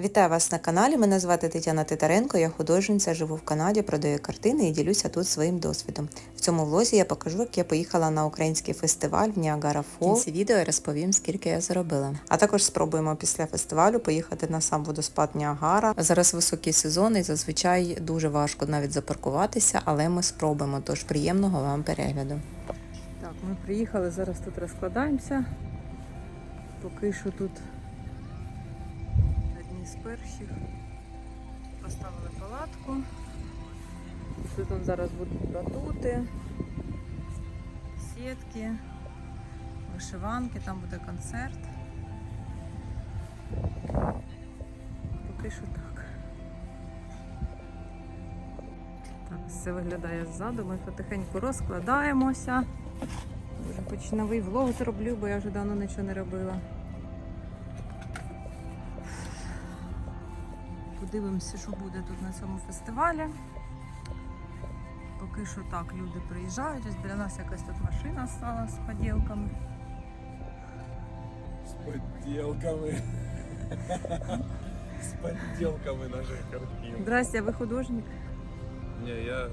Вітаю вас на каналі. Мене звати Тетяна Титаренко. Я художниця, живу в Канаді, продаю картини і ділюся тут своїм досвідом. В цьому влозі я покажу, як я поїхала на український фестиваль в Ніагара Фол. В кінці відео я розповім, скільки я заробила. А також спробуємо після фестивалю поїхати на сам водоспад Ніагара. Зараз високий сезон і зазвичай дуже важко навіть запаркуватися, але ми спробуємо. Тож приємного вам перегляду. Так, ми приїхали, зараз тут розкладаємося. Поки що тут перших. Поставили палатку. Тут он зараз будуть батути, сітки, вишиванки, там буде концерт. Поки що так. Так, все виглядає ззаду. Ми потихеньку розкладаємося. Вже хоч новий влог зроблю, бо я вже давно нічого не робила. Подивимося, що буде тут на цьому фестивалі. Поки що так, люди приїжджають. Ось біля нас якась тут машина стала з поділками. С подделками. С подделками наших картин. Здрасте, а ви художник? Не, я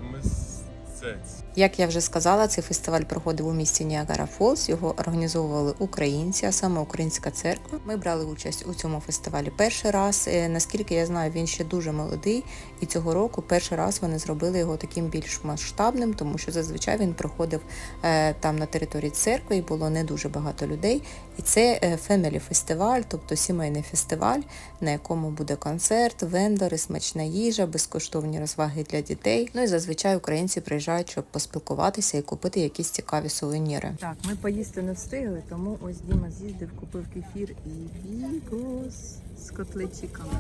Цец. Як я вже сказала, цей фестиваль проходив у місті Ніагара Фолс. Його організовували українці, а саме українська церква. Ми брали участь у цьому фестивалі перший раз. Е, Наскільки я знаю, він ще дуже молодий, і цього року перший раз вони зробили його таким більш масштабним, тому що зазвичай він проходив е, там на території церкви і було не дуже багато людей. І це Family фестиваль, тобто сімейний фестиваль, на якому буде концерт, вендори, смачна їжа, безкоштовні розваги для дітей. Ну і зазвичай українці приїжджають, щоб поспілкуватися і купити якісь цікаві сувеніри. Так, ми поїсти не встигли, тому ось Діма з'їздив, купив кефір і бігос з котлечиками.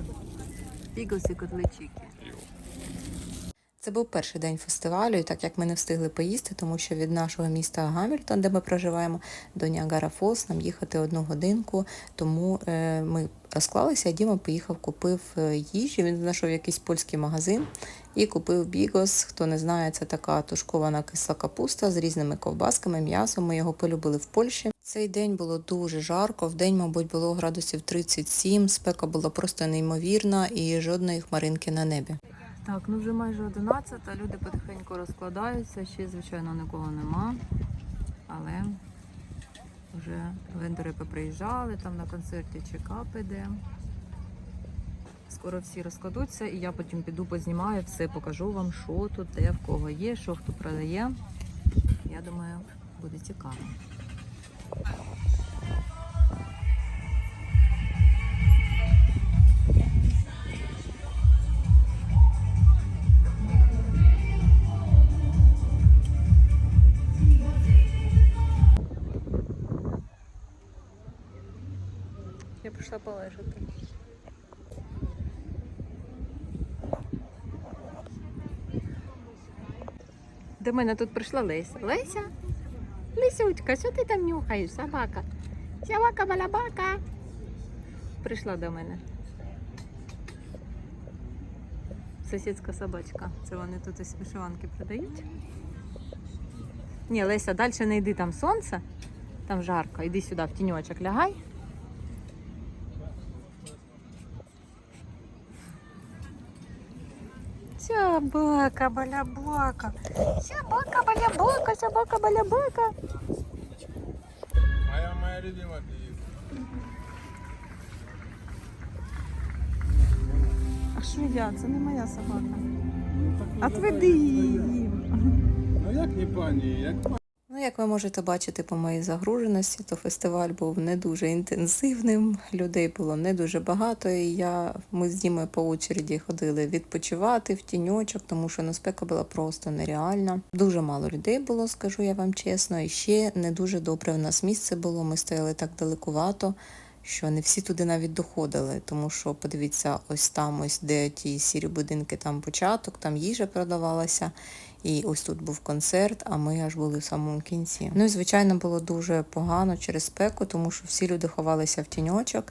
Бігос і котлечики. Це був перший день фестивалю, і так як ми не встигли поїсти, тому що від нашого міста Гамільтон, де ми проживаємо, до Ніагара Фолс нам їхати одну годинку. Тому е, ми розклалися, а Діма поїхав, купив е, їжі. Він знайшов якийсь польський магазин і купив бігос. Хто не знає, це така тушкована кисла капуста з різними ковбасками, м'ясом. Ми його полюбили в Польщі. Цей день було дуже жарко. В день, мабуть, було градусів 37, спека була просто неймовірна і жодної хмаринки на небі. Так, ну вже майже 11, а люди потихеньку розкладаються. Ще, звичайно, нікого нема. Але вже вендори поприїжджали, там на концерті чекап іде. Скоро всі розкладуться, і я потім піду познімаю все, покажу вам, що тут, де в кого є, що хто продає. Я думаю, буде цікаво. Я прийшла полежати. До мене тут прийшла Леся. Леся? Лисючка, що ти там нюхаєш, собака? Собака балабака. Прийшла до мене. Сусідська собачка. Це вони тут ось вишиванки продають. Ні, Леся, далі не йди, там сонце, там жарко. Іди сюди, в тіньочок лягай. Собака, балябака. Собака, балябака, собака, балябака. Моя моя любимая певица. А що я? Це не моя собака. Отведи її. Ну як не пані, як пані. Ну, як ви можете бачити по моїй загруженості, то фестиваль був не дуже інтенсивним, людей було не дуже багато, і я, ми з Дімою по очереді ходили відпочивати в тіньочок, тому що ну, спека була просто нереальна. Дуже мало людей було, скажу я вам чесно, і ще не дуже добре в нас місце було. Ми стояли так далекувато. Що не всі туди навіть доходили, тому що подивіться, ось там, ось де ті сірі будинки, там початок, там їжа продавалася. І ось тут був концерт, а ми аж були в самому кінці. Ну і звичайно було дуже погано через спеку, тому що всі люди ховалися в тіньочок.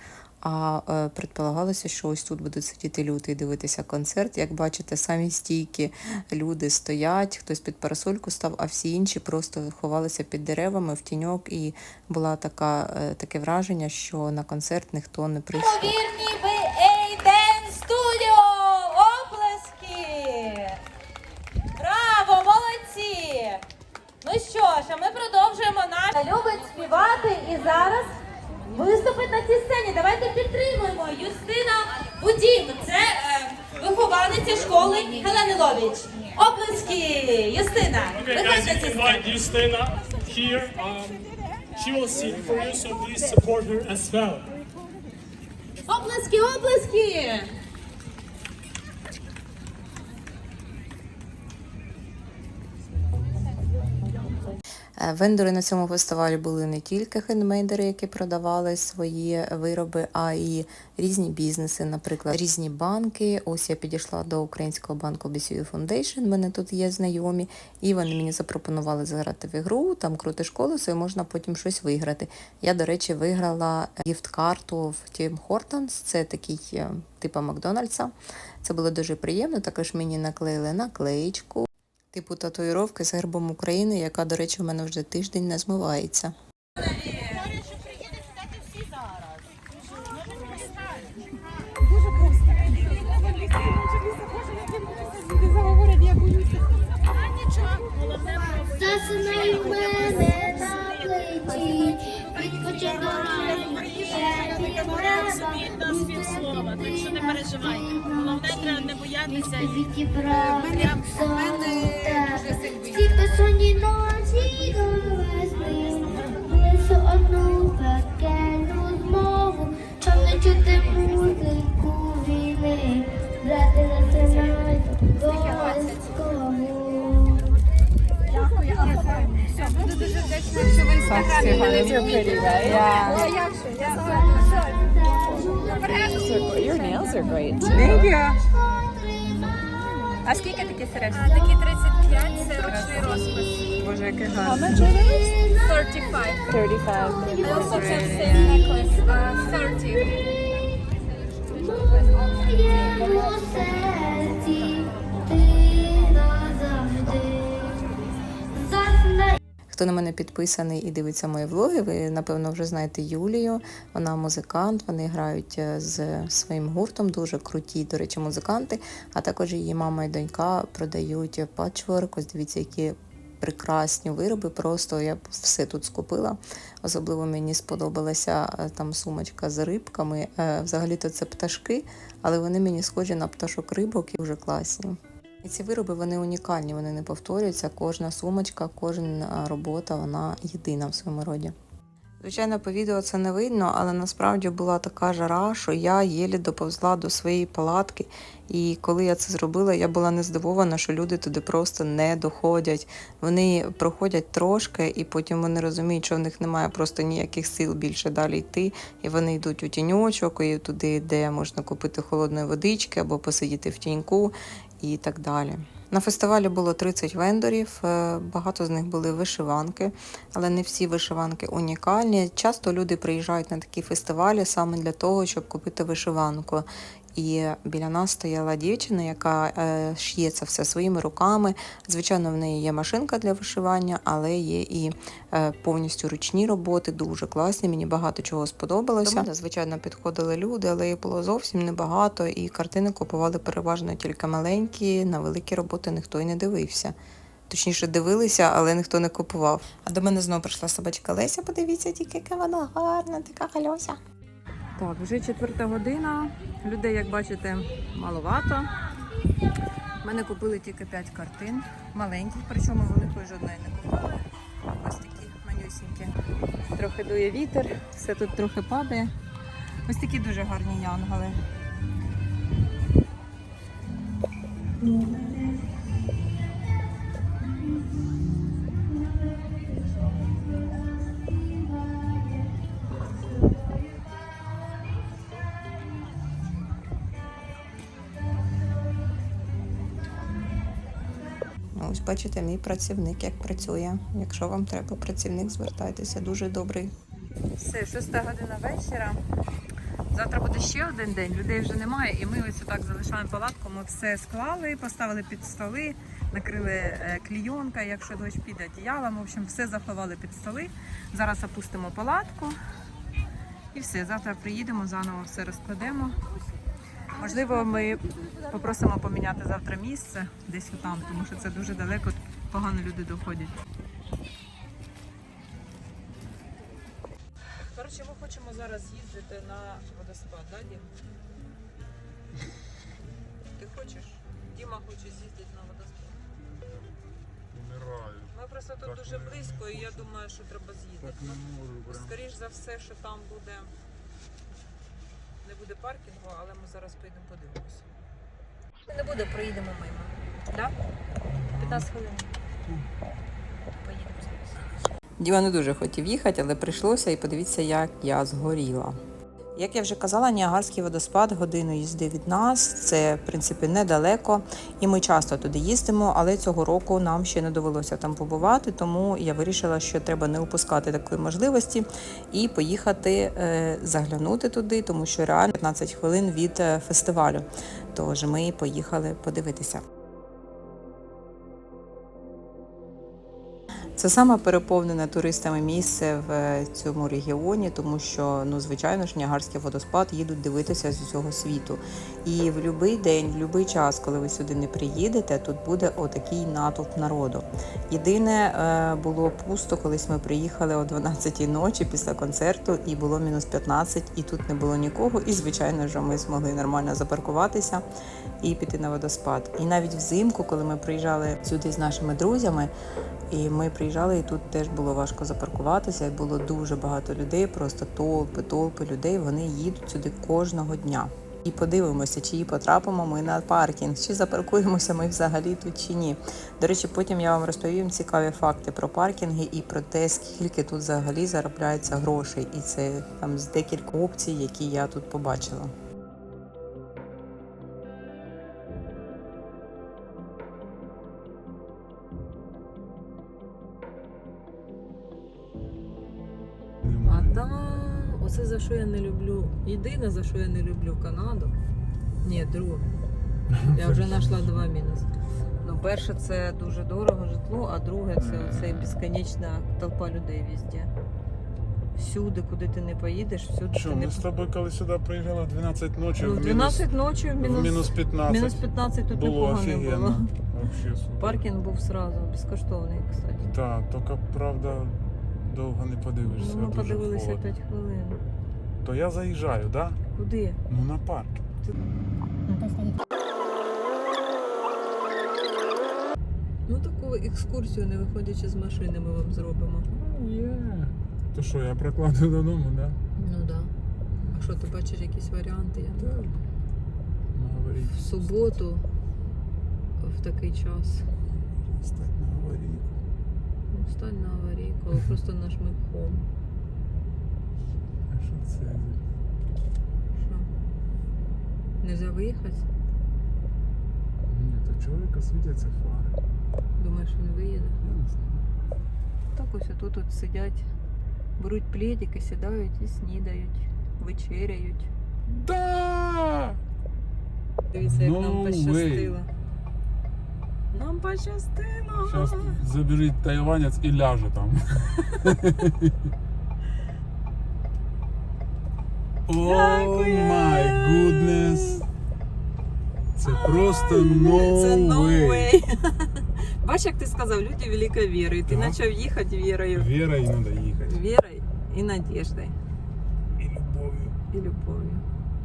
А е, предполагалося, що ось тут будуть сидіти люди і дивитися концерт. Як бачите, самі стійкі люди стоять, хтось під парасольку став, а всі інші просто ховалися під деревами в тіньок. І була така, е, таке враження, що на концерт ніхто не прийшов. Вірні ви, і зараз виступить на цій сцені. Давайте підтримуємо Юстина Будім. Це е, вихованиця школи Гелени Ловіч. Оплески! Юстина! Okay. Um, so well. Оплески, оплески! Вендори на цьому фестивалі були не тільки хендмейдери, які продавали свої вироби, а й різні бізнеси, наприклад, різні банки. Ось я підійшла до українського банку BCU Foundation, в мене тут є знайомі, і вони мені запропонували заграти в ігру, там крутиш колесо, і можна потім щось виграти. Я, до речі, виграла гіфт-карту в Tim Hortons, це такий е, типу Макдональдса. Це було дуже приємно. Також мені наклеїли наклеїчку. Типу татуїровки з гербом України, яка, до речі, в мене вже тиждень не змивається. Засинай у мене на плиті, собі ще від слова, так що не переживайте. Головне, треба не боятися. Відібрати Ці безсонні ночі одну пекельну змову, щоб не чути Your nails are great. Thank you. А скільки такі сережки? Такі 35, це ручний розпис. Боже, який гарний. 35. 35. I also have same necklace, uh, 30. моєму Хто на мене підписаний і дивиться мої влоги, ви напевно вже знаєте Юлію. Вона музикант, вони грають е, з своїм гуртом, дуже круті, до речі, музиканти. А також її мама і донька продають патчворк. Ось дивіться, які прекрасні вироби. Просто я все тут скупила. Особливо мені сподобалася е, там сумочка з рибками. Е, Взагалі-то це пташки, але вони мені схожі на пташок рибок і дуже класні. І ці вироби вони унікальні, вони не повторюються. Кожна сумочка, кожна робота, вона єдина в своєму роді. Звичайно, по відео це не видно, але насправді була така жара, що я єлі доповзла до своєї палатки. І коли я це зробила, я була не здивована, що люди туди просто не доходять. Вони проходять трошки, і потім вони розуміють, що в них немає просто ніяких сил більше далі йти. І вони йдуть у тіньочок, і туди, де можна купити холодної водички або посидіти в тіньку і так далі. На фестивалі було 30 вендорів, е, багато з них були вишиванки, але не всі вишиванки унікальні. Часто люди приїжджають на такі фестивалі саме для того, щоб купити вишиванку. І біля нас стояла дівчина, яка е, шиє це все своїми руками. Звичайно, в неї є машинка для вишивання, але є і е, повністю ручні роботи, дуже класні. Мені багато чого сподобалося. До мене, звичайно, підходили люди, але їх було зовсім небагато, і картини купували переважно тільки маленькі, на великі роботи ніхто й не дивився. Точніше, дивилися, але ніхто не купував. А до мене знову прийшла собачка Леся. Подивіться, тільки яка вона гарна, така хальося. Так, вже четверта година. Людей, як бачите, маловато. Мене купили тільки 5 картин, маленьких, причому великої жодної не купили. Ось такі манюсінькі. Трохи дує вітер, все тут трохи падає. Ось такі дуже гарні янголи. Бачите, мій працівник як працює. Якщо вам треба працівник, звертайтеся, дуже добрий. Все, шоста година вечора. Завтра буде ще один день, людей вже немає, і ми ось так залишаємо палатку. Ми все склали, поставили під столи, накрили е, клійонка, якщо дощ піде одіялом. В общем, все заховали під столи. Зараз опустимо палатку і все. Завтра приїдемо, заново все розкладемо. Можливо, ми попросимо поміняти завтра місце десь там, тому що це дуже далеко, погано люди доходять. Коротше, ми хочемо зараз їздити на водоспад, да, Дім? Ти хочеш? Діма хоче з'їздити на водоспад. Умираю. Ми просто тут Так дуже не- не близько, і я думаю, що треба з'їздити. Скоріше за все, що там буде буде паркінгу, але ми зараз поїдемо подивимося. Не буде, проїдемо мимо. Так? 15 хвилин. Поїдемо зараз. Діва не дуже хотів їхати, але прийшлося і подивіться, як я згоріла. Як я вже казала, Ніагарський водоспад годину їзди від нас. Це, в принципі, недалеко, і ми часто туди їздимо, але цього року нам ще не довелося там побувати, тому я вирішила, що треба не упускати такої можливості і поїхати е, заглянути туди, тому що реально 15 хвилин від е, фестивалю. Тож ми поїхали подивитися. Це саме переповнене туристами місце в е, цьому регіоні, тому що ну звичайно ж Ніагарський водоспад їдуть дивитися з усього світу. І в будь-який день, в будь-який час, коли ви сюди не приїдете, тут буде отакий натовп народу. Єдине е, було пусто, колись ми приїхали о 12-й ночі після концерту, і було мінус 15, і тут не було нікого. І звичайно ж, ми змогли нормально запаркуватися і піти на водоспад. І навіть взимку, коли ми приїжджали сюди з нашими друзями. І ми приїжджали, і тут теж було важко запаркуватися, і було дуже багато людей, просто толпи, толпи людей. Вони їдуть сюди кожного дня. І подивимося, чи потрапимо ми на паркінг, чи запаркуємося ми взагалі тут чи ні. До речі, потім я вам розповім цікаві факти про паркінги і про те, скільки тут взагалі заробляється грошей. І це там з декілька опцій, які я тут побачила. Що я не люблю. Єдине, за що я не люблю Канаду. Ні, друге. Я вже знайшла два мінуси. Ну, перше, це дуже дорого житло, а друге це оце безконечна толпа людей везде. Всюди, куди ти не поїдеш, всюди Що, ти не ми з тобою коли сюди приїжджали 12 ночі, Ну, в в мінус, 12 ночі в в мінус, мінус 15. мінус 15 тут було нікого не офігенно. було. Вообще супер. Паркінг був сразу, безкоштовний, кстати. Так, тільки, правда, довго не подивишся. Ну, ми дуже подивилися холодно. 5 хвилин. То я заїжджаю, так? Да? Куди? Ну на парк. Ну таку екскурсію, не виходячи з машини, ми вам зробимо. Є. То що, я прокладу додому, так? Да? Ну так. Да. А що, ти бачиш якісь варіанти? Я не знаю. В суботу в такий час. Стать на аварійку. Ну, Встань на аварійку, але просто нажми хом. Що це? Що? Нельзя виїхати? Ні, то чоловіка світяться фари. Думаєш, він виїде? Я не знаю. Так ось тут от сидять, беруть пледики, сідають і снідають, вечеряють. Да! Дивіться, як No нам way. пощастило. Нам пощастило! Зараз заберіть тайванець і ляже там. О май гуднес. Це просто no Це no way. way. Бач, як ти сказав, люди великої віри. І ти Так. почав їхати вірою. Віра і треба їхати. Вірою і надіждою. І любов'ю. І любов'ю.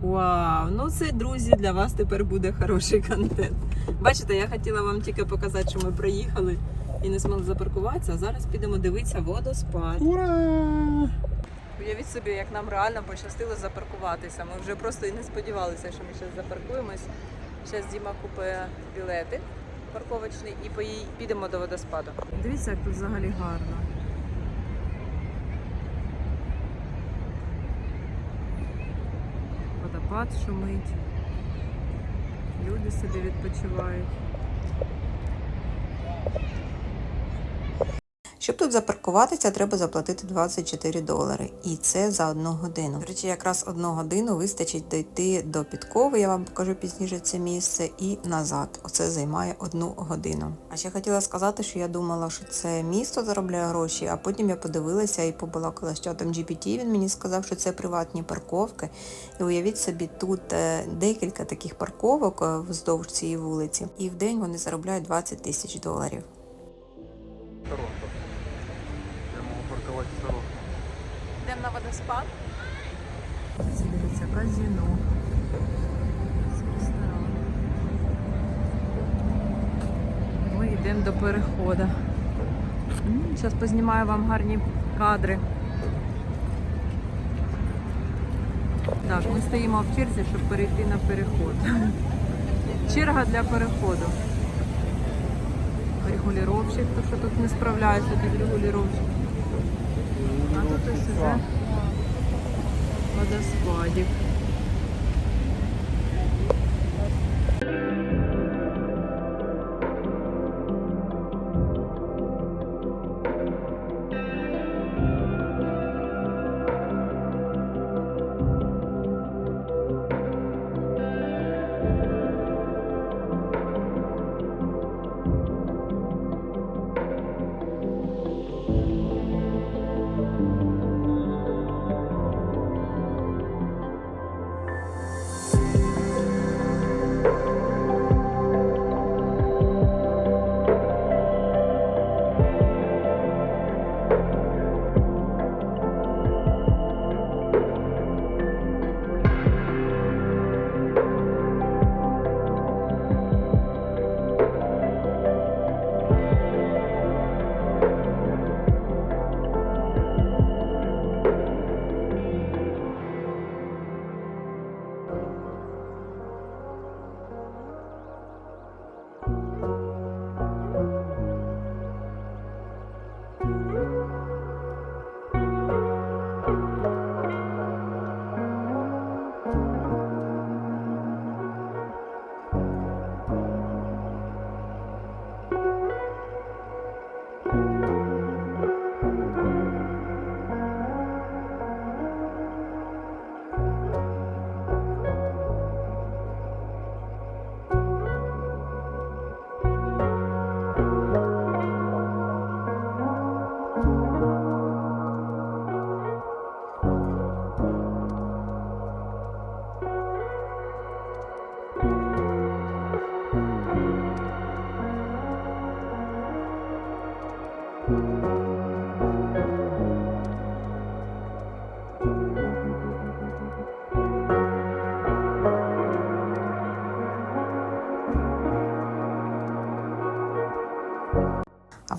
Вау! Ну це, друзі, для вас тепер буде хороший контент. Бачите, я хотіла вам тільки показати, що ми приїхали і не змогли запаркуватися, а зараз підемо дивитися водоспад. Ура! Уявіть собі, як нам реально пощастило запаркуватися. Ми вже просто і не сподівалися, що ми зараз запаркуємось. Зараз Діма купить білети парковочні і підемо до водоспаду. Дивіться, як тут взагалі гарно. Водопад шумить. Люди собі відпочивають. Щоб тут запаркуватися, треба заплатити 24 долари. І це за одну годину. До речі, якраз одну годину вистачить дойти до підкови, я вам покажу пізніше це місце, і назад. Оце займає одну годину. А ще хотіла сказати, що я думала, що це місто заробляє гроші, а потім я подивилася і побалакала з чатом GPT. Він мені сказав, що це приватні парковки. І уявіть собі, тут е, декілька таких парковок е, вздовж цієї вулиці, і в день вони заробляють 20 тисяч доларів. Торонто. Я можу паркувати в Торонто. На водоспад. Це дивіться, казино. Ми йдемо до переходу. Зараз познімаю вам гарні кадри. Так, ми стоїмо в черзі, щоб перейти на переход. Черга для переходу. Регулювальщик, то що тут не справляється без регулювальщик. А тут ось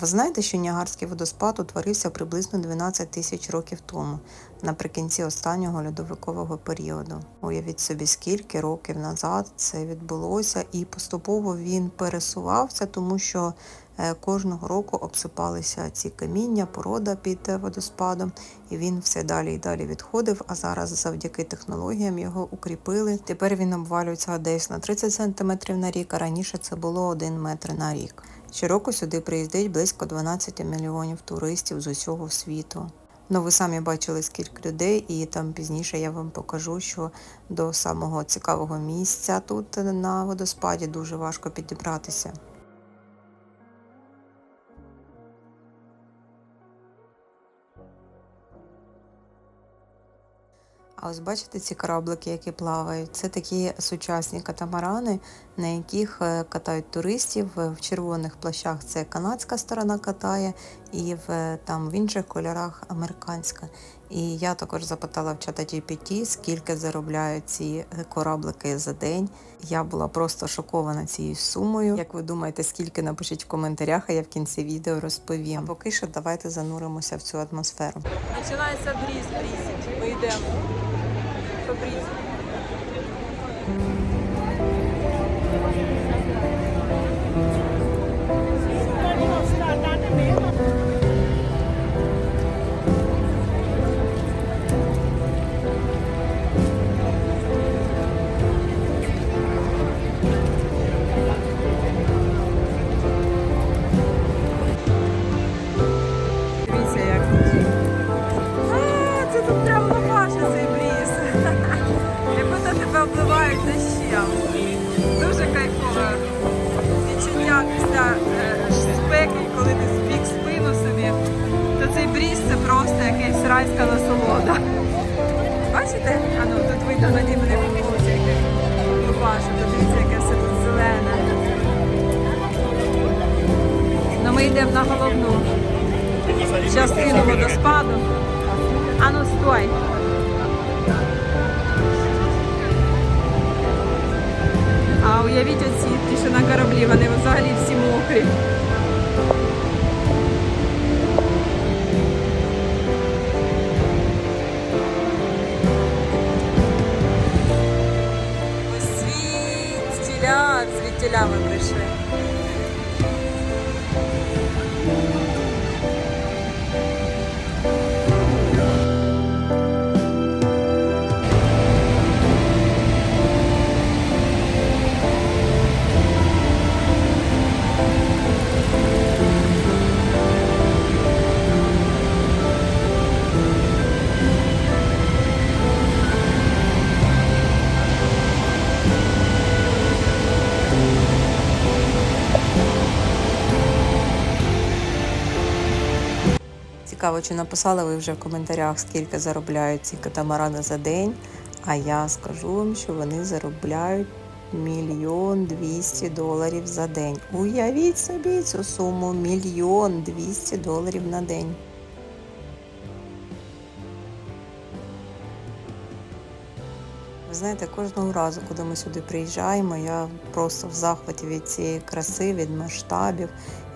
ви знаєте, що Ніагарський водоспад утворився приблизно 12 тисяч років тому, наприкінці останнього льодовикового періоду. Уявіть собі, скільки років назад це відбулося, і поступово він пересувався, тому що е, кожного року обсипалися ці каміння, порода під е, водоспадом, і він все далі і далі відходив. А зараз, завдяки технологіям, його укріпили. Тепер він обвалюється десь на 30 см на рік, а раніше це було 1 метр на рік. Щороку сюди приїздить близько 12 мільйонів туристів з усього світу. Ну, ви самі бачили скільки людей, і там пізніше я вам покажу, що до самого цікавого місця тут на водоспаді дуже важко підібратися. А ось бачите ці кораблики, які плавають. Це такі сучасні катамарани, на яких е, катають туристів. Е, В червоних плащах це канадська сторона катає, і в е, там в інших кольорах американська. І я також запитала в чата GPT, скільки заробляють ці кораблики за день. Я була просто шокована цією сумою. Як ви думаєте, скільки напишіть в коментарях, а я в кінці відео розповім. А поки що давайте зануримося в цю атмосферу. Починається бріз, брізить. Ми йдемо. По Цікаво, чи написали ви вже в коментарях, скільки заробляють ці катамарани за день. А я скажу вам, що вони заробляють мільйон двісті доларів за день. Уявіть собі цю суму мільйон двісті доларів на день. Ви знаєте, кожного разу, коли ми сюди приїжджаємо, я просто в захваті від цієї краси, від масштабів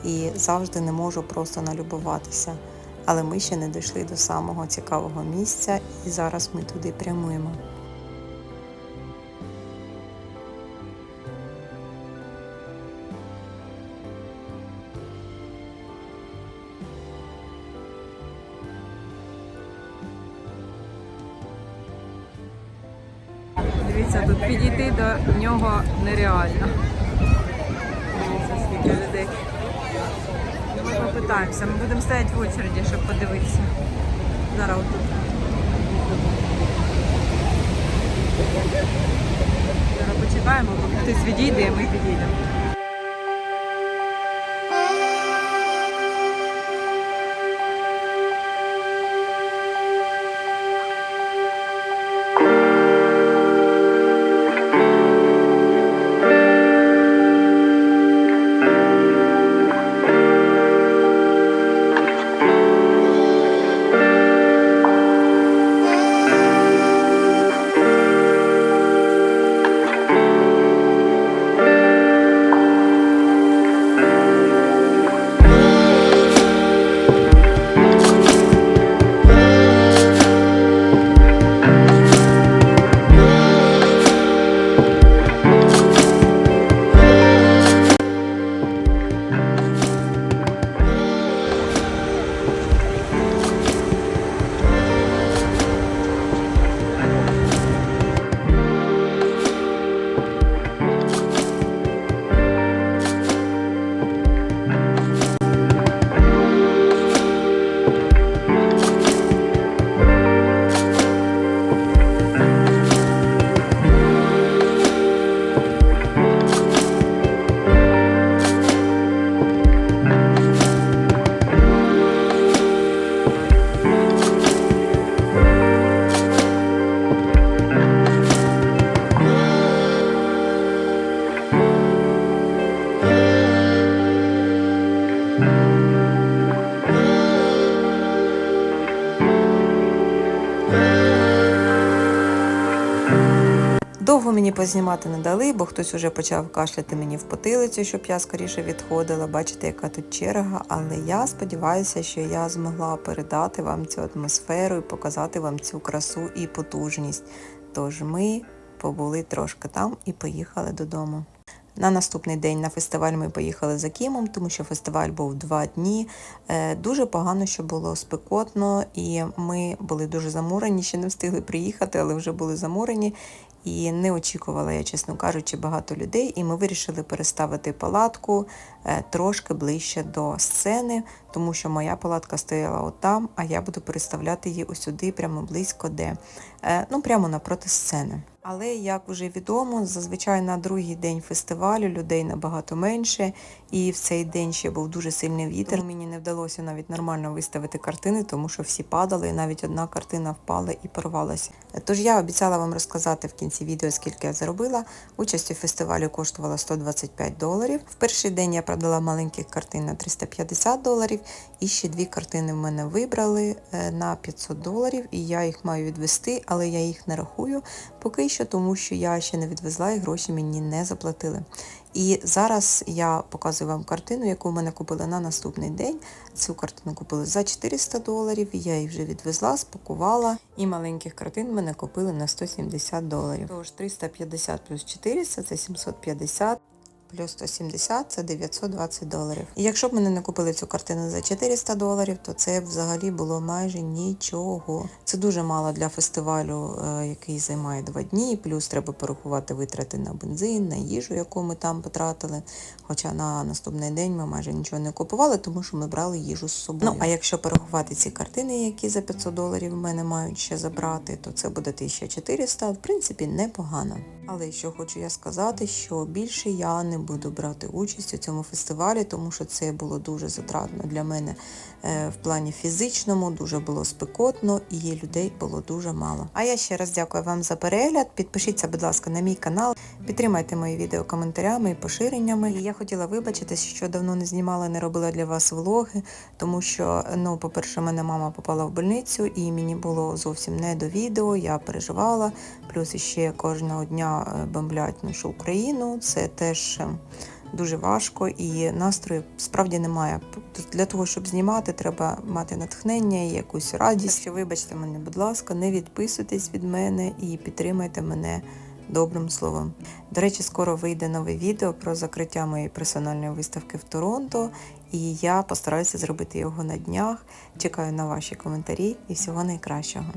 і завжди не можу просто налюбуватися. Але ми ще не дійшли до самого цікавого місця, і зараз ми туди прямуємо. Дивіться, тут підійти до нього нереально. Дивіться, скільки людей. Попитаємося. Ми будемо стояти в очереді, щоб подивитися. Зараз отут. Зараз почекаємо, поки хтось відійде, і ми підійдемо. Познімати не дали, бо хтось уже почав кашляти мені в потилицю, щоб я скоріше відходила. Бачите, яка тут черга. Але я сподіваюся, що я змогла передати вам цю атмосферу і показати вам цю красу і потужність. Тож ми побули трошки там і поїхали додому. На наступний день на фестиваль ми поїхали за Кімом, тому що фестиваль був два дні. Е, Дуже погано, що було спекотно, і ми були дуже замурені, ще не встигли приїхати, але вже були замурені. І не очікувала я, чесно кажучи, багато людей. І ми вирішили переставити палатку е, трошки ближче до сцени, тому що моя палатка стояла отам, а я буду переставляти її ось сюди, прямо близько де. Е, Ну, прямо напроти сцени. Але як вже відомо, зазвичай на другий день фестивалю людей набагато менше, і в цей день ще був дуже сильний вітер. Тому мені не вдалося навіть нормально виставити картини, тому що всі падали, і навіть одна картина впала і порвалася. Тож я обіцяла вам розказати в кінці відео, скільки я заробила. Участь у фестивалі коштувала 125 доларів. В перший день я продала маленьких картин на 350 доларів, і ще дві картини в мене вибрали е, на 500 доларів, і я їх маю відвести, але я їх не рахую поки що, тому що я ще не відвезла і гроші мені не заплатили. І зараз я показую вам картину, яку в мене купили на наступний день. Цю картину купили за 400 доларів, я її вже відвезла, спакувала. І маленьких картин мене купили на 170 доларів. Тож 350 плюс 400 це 750. Плюс 170 це 920 доларів. І якщо б мене не купили цю картину за 400 доларів, то це взагалі було майже нічого. Це дуже мало для фестивалю, е, який займає два дні. Плюс треба порахувати витрати на бензин, на їжу, яку ми там потратили. Хоча на наступний день ми майже нічого не купували, тому що ми брали їжу з собою. Ну а якщо порахувати ці картини, які за 500 доларів в мене мають ще забрати, то це буде 1400, в принципі, непогано. Але що хочу я сказати, що більше я не буду брати участь у цьому фестивалі, тому що це було дуже затратно для мене е, в плані фізичному, дуже було спекотно і людей було дуже мало. А я ще раз дякую вам за перегляд. Підпишіться, будь ласка, на мій канал, підтримайте мої відео коментарями і поширеннями. І я хотіла вибачитись, що давно не знімала, не робила для вас влоги, тому що, ну, по-перше, мене мама попала в больницю, і мені було зовсім не до відео. Я переживала. Плюс іще кожного дня е, бомблять нашу Україну. Це теж дуже важко і настрою справді немає. Тобто Для того, щоб знімати, треба мати натхнення і якусь радість. Що вибачте мене, будь ласка, не відписуйтесь від мене і підтримайте мене добрим словом. До речі, скоро вийде нове відео про закриття моєї персональної виставки в Торонто, і я постараюся зробити його на днях. Чекаю на ваші коментарі і всього найкращого.